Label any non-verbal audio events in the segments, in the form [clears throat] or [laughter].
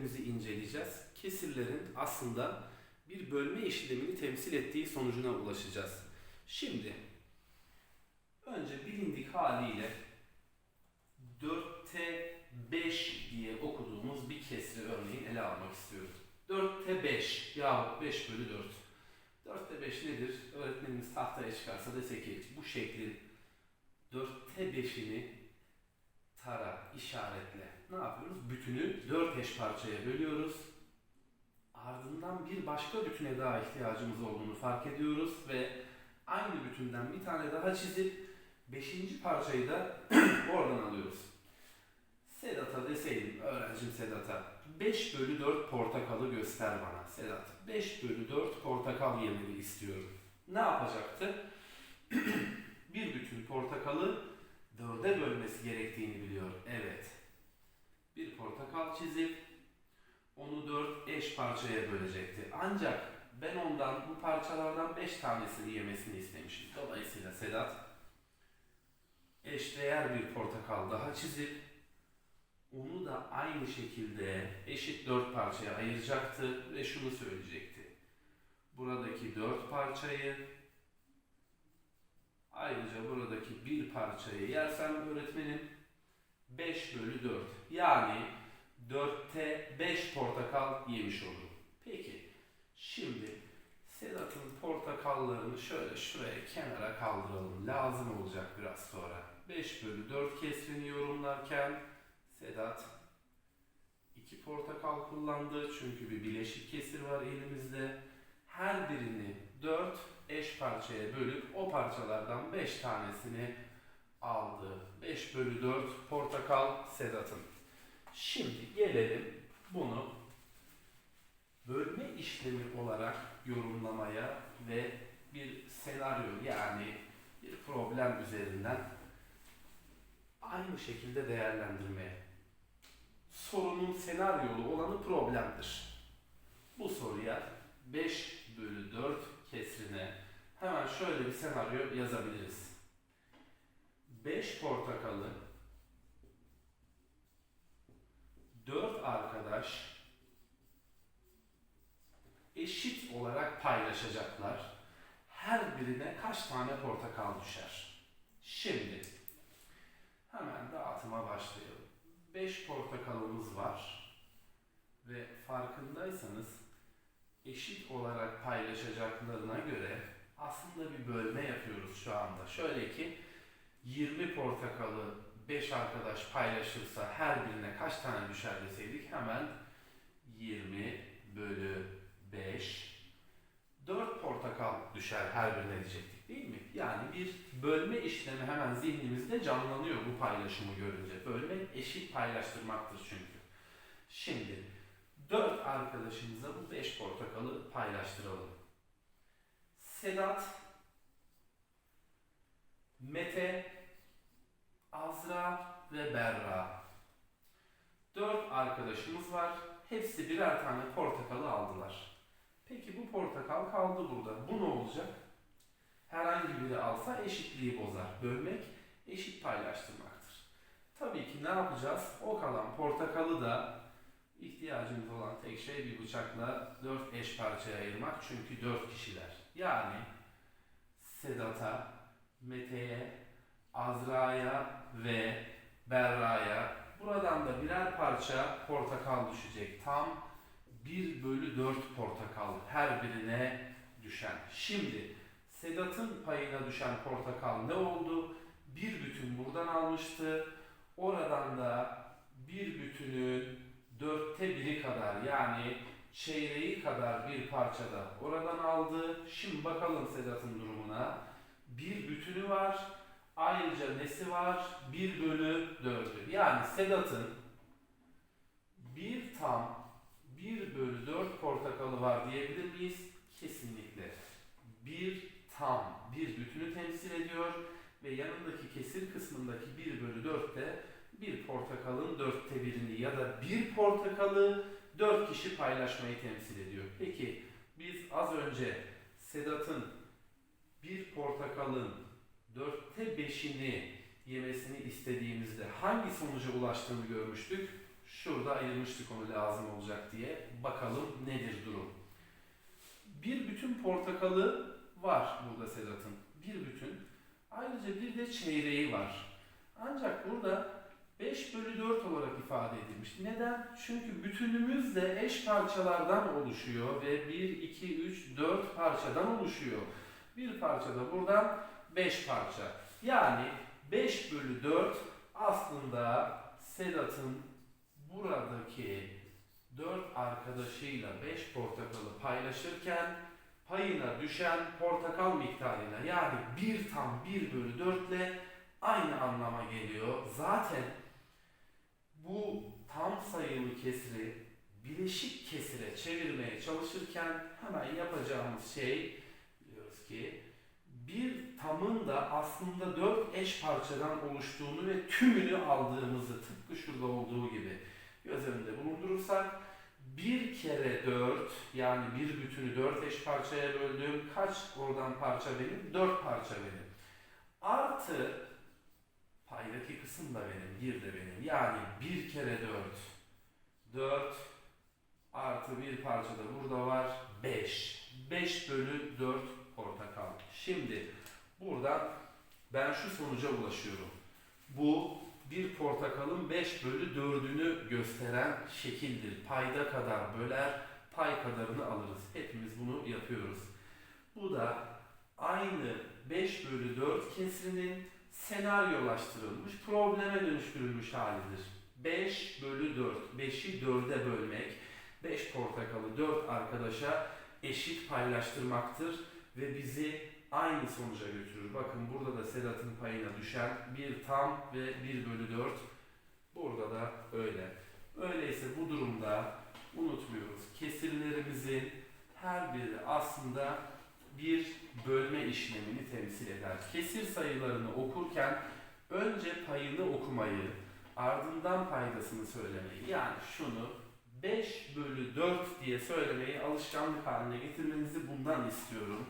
bilgilerimizi inceleyeceğiz. Kesirlerin aslında bir bölme işlemini temsil ettiği sonucuna ulaşacağız. Şimdi önce bilindik haliyle 4'te 5 diye okuduğumuz bir kesri örneğin ele almak istiyorum. 4'te 5 yahut 5 bölü 4. 4'te 5 nedir? Öğretmenimiz tahtaya çıkarsa dese ki bu şeklin 4'te 5'ini tara, işaretle. Ne yapıyoruz? Bütünü 4 eş parçaya bölüyoruz. Ardından bir başka bütüne daha ihtiyacımız olduğunu fark ediyoruz ve aynı bütünden bir tane daha çizip 5. parçayı da [clears throat] oradan alıyoruz. Sedat'a deseydim, öğrencim Sedat'a 5 bölü 4 portakalı göster bana. Sedat 5 bölü 4 portakal yemeni istiyorum. Ne yapacaktı? [clears throat] bir bütün portakalı dörde bölmesi gerektiğini biliyor. Evet. Bir portakal çizip onu dört eş parçaya bölecekti. Ancak ben ondan bu parçalardan beş tanesini yemesini istemişim. Dolayısıyla Sedat eşdeğer bir portakal daha çizip onu da aynı şekilde eşit dört parçaya ayıracaktı ve şunu söyleyecekti. Buradaki dört parçayı ayrıca buradaki bir parçayı yersem öğretmenim 5 bölü 4 yani 4'te 5 portakal yemiş olurum. Peki şimdi Sedat'ın portakallarını şöyle şuraya kenara kaldıralım. Lazım olacak biraz sonra. 5 bölü 4 kesrini yorumlarken Sedat iki portakal kullandı. Çünkü bir bileşik kesir var elimizde. Her birini 4 eş parçaya bölüp o parçalardan 5 tanesini aldı. 5 bölü 4 portakal Sedat'ın. Şimdi gelelim bunu bölme işlemi olarak yorumlamaya ve bir senaryo yani bir problem üzerinden aynı şekilde değerlendirmeye. Sorunun senaryolu olanı problemdir. Bu soruya 5 bölü 4 kesrine şöyle bir senaryo yazabiliriz. 5 portakalı 4 arkadaş eşit olarak paylaşacaklar. Her birine kaç tane portakal düşer? Şimdi hemen dağıtıma başlayalım. 5 portakalımız var ve farkındaysanız eşit olarak paylaşacaklarına göre aslında bir bölme yapıyoruz şu anda. Şöyle ki 20 portakalı 5 arkadaş paylaşırsa her birine kaç tane düşer deseydik hemen 20 bölü 5 4 portakal düşer her birine diyecektik değil mi? Yani bir bölme işlemi hemen zihnimizde canlanıyor bu paylaşımı görünce. Bölme eşit paylaştırmaktır çünkü. Şimdi 4 arkadaşımıza bu 5 portakalı paylaştıralım. Sedat, Mete, Azra ve Berra. Dört arkadaşımız var. Hepsi birer tane portakalı aldılar. Peki bu portakal kaldı burada. Bu ne olacak? Herhangi biri alsa eşitliği bozar. Bölmek eşit paylaştırmaktır. Tabii ki ne yapacağız? O kalan portakalı da ihtiyacımız olan tek şey bir bıçakla dört eş parçaya ayırmak. Çünkü dört kişiler. Yani Sedat'a, Mete'ye, Azra'ya ve Berra'ya buradan da birer parça portakal düşecek. Tam 1 bölü 4 portakal her birine düşen. Şimdi Sedat'ın payına düşen portakal ne oldu? Bir bütün buradan almıştı. Oradan da bir bütünün dörtte biri kadar yani çeyreği kadar bir parçada oradan aldı. Şimdi bakalım Sedat'ın durumuna. Bir bütünü var. Ayrıca nesi var? 1 bölü 4'ü. Yani Sedat'ın bir tam 1 bölü 4 portakalı var diyebilir miyiz? Kesinlikle. Bir tam bir bütünü temsil ediyor ve yanındaki kesir kısmındaki 1 bölü 4 de bir portakalın dörtte birini ya da bir portakalı 4 kişi paylaşmayı temsil ediyor. Peki biz az önce Sedat'ın bir portakalın dörtte beşini yemesini istediğimizde hangi sonuca ulaştığını görmüştük? Şurada ayırmıştık onu lazım olacak diye. Bakalım nedir durum. Bir bütün portakalı var burada Sedat'ın. Bir bütün. Ayrıca bir de çeyreği var. Ancak burada 5 bölü 4 olarak ifade edilmiş. Neden? Çünkü bütünümüz de eş parçalardan oluşuyor ve 1, 2, 3, 4 parçadan oluşuyor. Bir parça da buradan 5 parça. Yani 5 bölü 4 aslında Sedat'ın buradaki 4 arkadaşıyla 5 portakalı paylaşırken payına düşen portakal miktarıyla yani 1 tam 1 bölü 4 ile aynı anlama geliyor. Zaten bu tam sayılı kesiri bileşik kesire çevirmeye çalışırken hemen yapacağımız şey biliyoruz ki bir tamın da aslında dört eş parçadan oluştuğunu ve tümünü aldığımızı tıpkı şurada olduğu gibi göz önünde bulundurursak bir kere dört yani bir bütünü dört eş parçaya böldüğüm kaç oradan parça benim? Dört parça benim. Artı paydaki kısım da benim, bir de benim. Yani bir kere dört. Dört artı bir parça da burada var. Beş. Beş bölü dört portakal. Şimdi buradan ben şu sonuca ulaşıyorum. Bu bir portakalın 5 bölü 4'ünü gösteren şekildir. Payda kadar böler, pay kadarını alırız. Hepimiz bunu yapıyoruz. Bu da aynı 5 bölü 4 kesrinin senaryolaştırılmış, probleme dönüştürülmüş halidir. 5 bölü 4, 5'i 4'e bölmek, 5 portakalı 4 arkadaşa eşit paylaştırmaktır ve bizi aynı sonuca götürür. Bakın burada da Sedat'ın payına düşen bir tam ve 1 bölü 4. Burada da öyle. Öyleyse bu durumda unutmuyoruz. Kesirlerimizin her biri aslında bir bölme işlemini temsil eder. Kesir sayılarını okurken önce payını okumayı, ardından paydasını söylemeyi yani şunu 5 bölü 4 diye söylemeyi alışkanlık haline getirmenizi bundan istiyorum.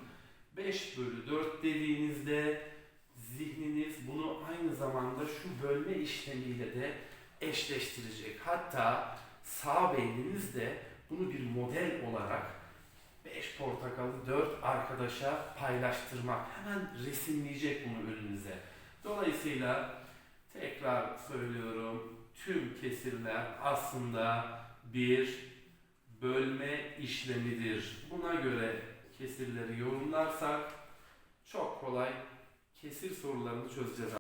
5 bölü 4 dediğinizde zihniniz bunu aynı zamanda şu bölme işlemiyle de eşleştirecek. Hatta sağ beyniniz de bunu bir model olarak 5 portakalı 4 arkadaşa paylaştırmak. Hemen resimleyecek bunu önünüze. Dolayısıyla tekrar söylüyorum tüm kesirler aslında bir bölme işlemidir. Buna göre kesirleri yorumlarsak çok kolay kesir sorularını çözeceğiz.